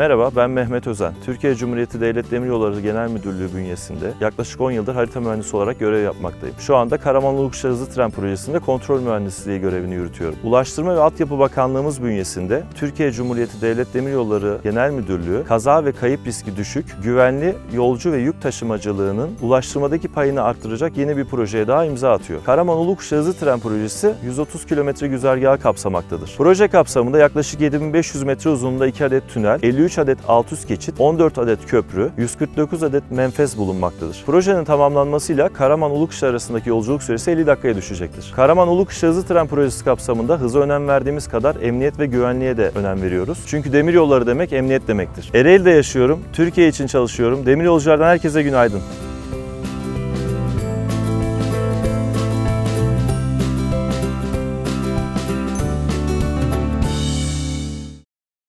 Merhaba, ben Mehmet Özen. Türkiye Cumhuriyeti Devlet Demiryolları Genel Müdürlüğü bünyesinde yaklaşık 10 yıldır harita mühendisi olarak görev yapmaktayım. Şu anda Karaman Ulukuşlar Hızlı Tren Projesi'nde kontrol mühendisliği görevini yürütüyorum. Ulaştırma ve Altyapı Bakanlığımız bünyesinde Türkiye Cumhuriyeti Devlet Demiryolları Genel Müdürlüğü kaza ve kayıp riski düşük, güvenli yolcu ve yük taşımacılığının ulaştırmadaki payını arttıracak yeni bir projeye daha imza atıyor. Karaman Ulukuşlar Hızlı Tren Projesi 130 kilometre güzergahı kapsamaktadır. Proje kapsamında yaklaşık 7500 metre uzunluğunda 2 adet tünel, 53 adet alt üst geçit, 14 adet köprü, 149 adet menfez bulunmaktadır. Projenin tamamlanmasıyla Karaman Ulukışla arasındaki yolculuk süresi 50 dakikaya düşecektir. Karaman Ulukışla Hızlı Tren Projesi kapsamında hıza önem verdiğimiz kadar emniyet ve güvenliğe de önem veriyoruz. Çünkü demir yolları demek emniyet demektir. Ereğli'de yaşıyorum, Türkiye için çalışıyorum. Demir yolculardan herkese günaydın.